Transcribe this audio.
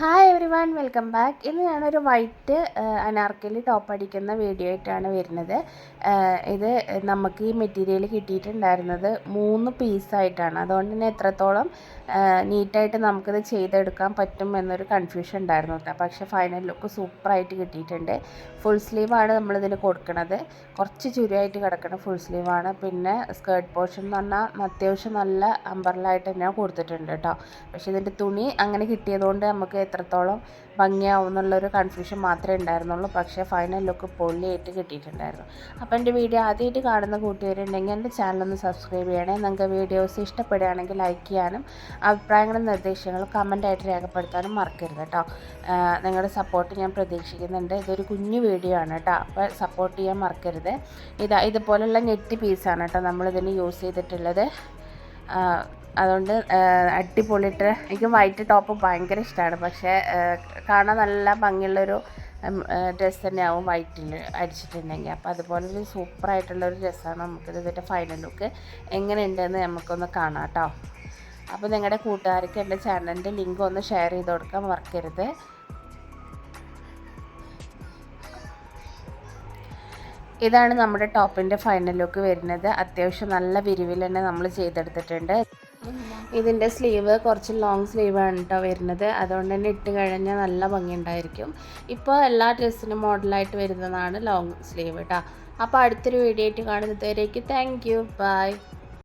Hi everyone welcome back ഇന്ന് ഞാനൊരു white anarkali top അടിക്കുന്ന വീഡിയോ ആയിട്ടാണ് വരുന്നത്. ഇത് നമുക്ക് ഈ മെറ്റീരിയൽ കിട്ടിയിട്ടുണ്ടായിരുന്നത് മൂന്ന് പീസായിട്ടാണ് അതുകൊണ്ട് തന്നെ എത്രത്തോളം നീറ്റായിട്ട് നമുക്കിത് ചെയ്തെടുക്കാൻ പറ്റും എന്നൊരു കൺഫ്യൂഷൻ ഉണ്ടായിരുന്നു കേട്ടോ. പക്ഷേ ഫൈനൽ ലുക്ക് സൂപ്പറായിട്ട് കിട്ടിയിട്ടുണ്ട്. ഫുൾ സ്ലീവാണ് നമ്മളിതിന് കൊടുക്കണത്. കുറച്ച് ചുരിയായിട്ട് കിടക്കുന്ന ഫുൾ സ്ലീവാണ് പിന്നെ സ്കേർട്ട് പോർഷൻ എന്ന് പറഞ്ഞാൽ അത്യാവശ്യം നല്ല അമ്പറിലായിട്ട് തന്നെ കൊടുത്തിട്ടുണ്ട് കേട്ടോ. പക്ഷേ ഇതിന്റെ തുണി അങ്ങനെ കിട്ടിയതുകൊണ്ട് നമുക്ക് എത്രത്തോളം ഭംഗിയാവും എന്നുള്ളൊരു കൺഫ്യൂഷൻ മാത്രമേ ഉണ്ടായിരുന്നുള്ളൂ. പക്ഷേ ഫൈനൽ ലുക്ക് പൊള്ളിയായിട്ട് കിട്ടിയിട്ടുണ്ടായിരുന്നു. അപ്പോൾ എന്റെ വീഡിയോ ആദ്യമായിട്ട് കാണുന്ന കൂട്ടുകാരുണ്ടെങ്കിൽ എന്റെ ചാനലൊന്ന് സബ്സ്ക്രൈബ് ചെയ്യണേ. നിങ്ങൾക്ക് വീഡിയോസ് ഇഷ്ടപ്പെടുകയാണെങ്കിൽ ലൈക്ക് ചെയ്യാനും അഭിപ്രായങ്ങളും നിർദ്ദേശങ്ങളും കമന്റായിട്ട് രേഖപ്പെടുത്താനും മറക്കരുത് കേട്ടോ നിങ്ങളുടെ സപ്പോർട്ട് ഞാൻ പ്രതീക്ഷിക്കുന്നുണ്ട്. ഇതൊരു കുഞ്ഞു വീഡിയോ ആണ് കേട്ടോ അപ്പോൾ സപ്പോർട്ട് ചെയ്യാൻ മറക്കരുത്. ഇതാ ഇതുപോലുള്ള നെറ്റ് പീസാണ് കേട്ടോ നമ്മളിതിന് യൂസ് ചെയ്തിട്ടുള്ളത്. അതുകൊണ്ട് അടിപൊളിയിട്ട് എനിക്ക് വൈറ്റ് ടോപ്പ് ഭയങ്കര ഇഷ്ടമാണ് പക്ഷേ കാണാൻ നല്ല ഭംഗിയുള്ളൊരു ഡ്രസ്സ് തന്നെയാവും വൈറ്റിൽ അടിച്ചിട്ടുണ്ടെങ്കിൽ. അപ്പോൾ അതുപോലൊരു സൂപ്പറായിട്ടുള്ളൊരു ഡ്രസ്സാണ് നമുക്കിത് ഇതിന്റെ ഫൈനൽ ലുക്ക് എങ്ങനെയുണ്ടെന്ന് നമുക്കൊന്ന് കാണാം കേട്ടോ. അപ്പോൾ നിങ്ങളുടെ കൂട്ടുകാർക്ക് എന്റെ ചാനലിന്റെ ലിങ്ക് ഒന്ന് ഷെയർ ചെയ്ത് കൊടുക്കാൻ മറക്കരുത്. ഇതാണ് നമ്മുടെ ടോപ്പിന്റെ ഫൈനൽ ലുക്ക് വരുന്നത്. അത്യാവശ്യം നല്ല വിരിവിൽ തന്നെ നമ്മൾ ചെയ്തെടുത്തിട്ടുണ്ട്. ഇതിന്റെ സ്ലീവ് കുറച്ച് ലോങ് ആണ് കേട്ടോ വരുന്നത്. അതുകൊണ്ട് തന്നെ ഇട്ട് കഴിഞ്ഞാൽ നല്ല ഭംഗിയുണ്ടായിരിക്കും. ഇപ്പോൾ എല്ലാ ഡ്രസ്സിനും മോഡലായിട്ട് വരുന്നതാണ് ലോങ് സ്ലീവ് കേട്ടോ അപ്പോൾ അടുത്തൊരു വീഡിയോ ആയിട്ട് കാണുന്നതുവരേക്ക് താങ്ക് യു ബൈ